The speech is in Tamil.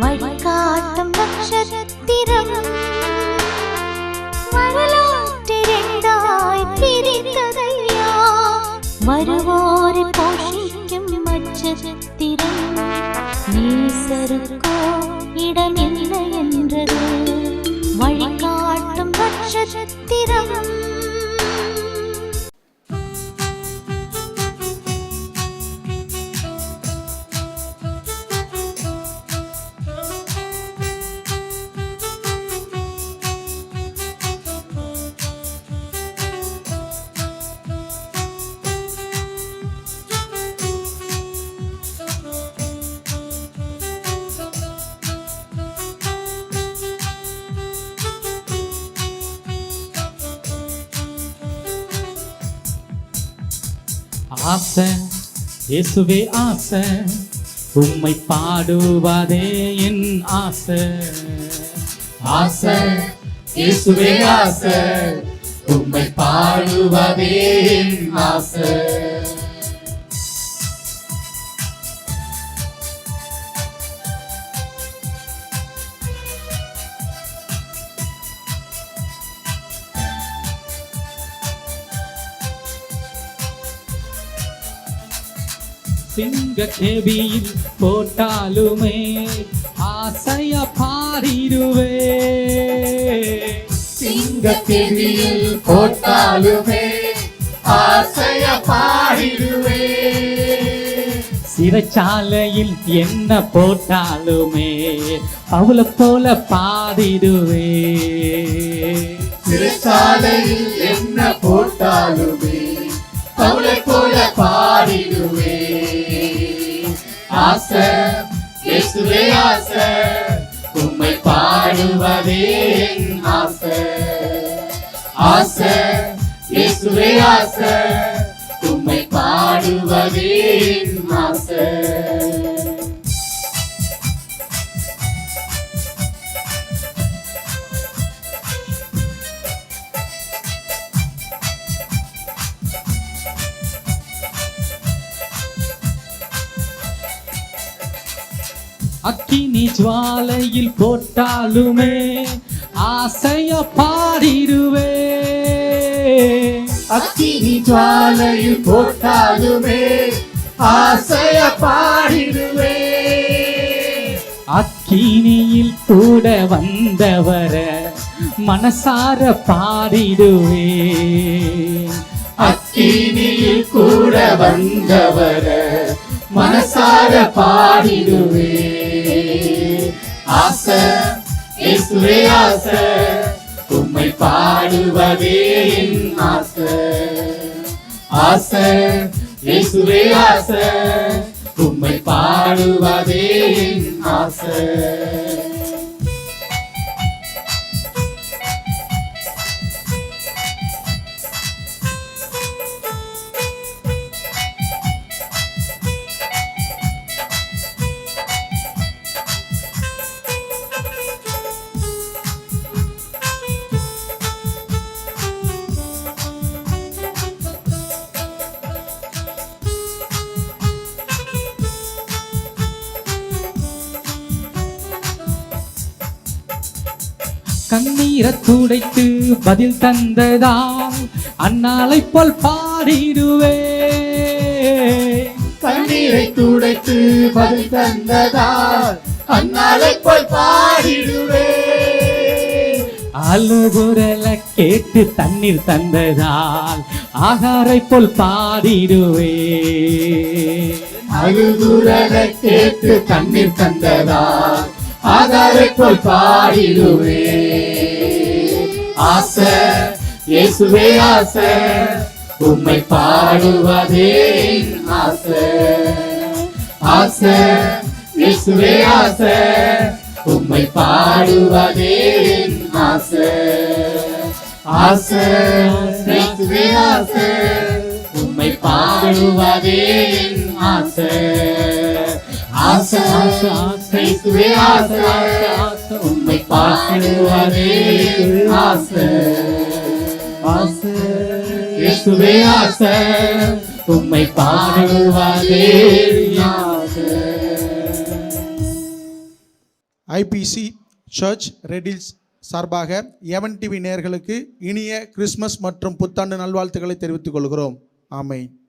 வழிகாட்டும் நட்சத்திரம். வரலாற்றிரண்டாய் பிரிந்ததையா? வருவோரை போஷிக்கும் நட்சத்திரம். நேசருக்கோ இடமில்லை என்றது. வழிகாட்டும் ஆசை இயேசுவே ஆசை உம்மை பாடுவதே என் ஆசை. ஆசை இயேசுவே ஆசை உம்மை பாடுவதே என் ஆசை. சிங்க கேபியில் போட்டாலுமே ஆசைய பாடிடுவே சிங்க கேபியில் போட்டாலுமே ஆசைய பாடிடுவே சிறைச்சாலையில் என்ன போட்டாலுமே அவளை போல பாடிடுவே சிறைச்சாலையில் என்ன போட்டாலுமே அவளை போல பாடிடுவே ஆசை. இயேசுவே ஆசை. உம்மை பாடுவதே என் ஆசை. ஆசை. இயேசுவே ஆசை. உம்மை பாடுவதே ஆசை. அக்கினி ஜுவாலையில் போட்டாலுமே ஆசைய பாடிடுவே. அக்கினி ஜுவாலையில் போட்டாலுமே ஆசைய பாடிடுவே. அக்கினியில் கூட வந்தவர மனசார பாடிடுவே. அக்கினியில் கூட வந்தவர மனசார பாடிடுவே. ஆசை இயேசுவே ஆசை உம்மை பாடுவதே என் ஆசை. ஆசை இயேசுவே ஆசை உம்மை பாடுவதே என் ஆசை. கண்ணீரை துடைத்து பதில் தந்ததால் அன்னாலை போல் பாடிடுவே கண்ணீரை துடைத்து பதில் தந்ததால் அந்நாளை போல் பாடிடுவே அழுகுரல கேட்டு தண்ணீர் தந்ததால் ஆகாரை போல் பாடிடுவே அழுகுரல கேட்டு கண்ணீர் தந்ததால் ஆதாரை போல் பாடிடுவே ஆசை இயேசுவே ஆசை. உம்மை பாடுவதே ஆசை. ஆசை இயேசுவே ஆசை. உம்மை பாடுவதே ஆசை. ஆசை இயேசுவே ஆசை. உம்மை பாடுவதே ஆசை ஆசை. ஆசை இயேசுவே ஆசை. உம்மை பாடுவதே ஆசை. ஆசை. இயேசுவே ஆசை. உம்மை பாடுவதே ஆசை. ஐபிசி சர்ச் ரெடில்ஸ் சார்பாக எவன் டிவி நேயர்களுக்கு இனிய கிறிஸ்மஸ் மற்றும் புத்தாண்டு நல்வாழ்த்துக்களை தெரிவித்துக் கொள்கிறோம். ஆமென்.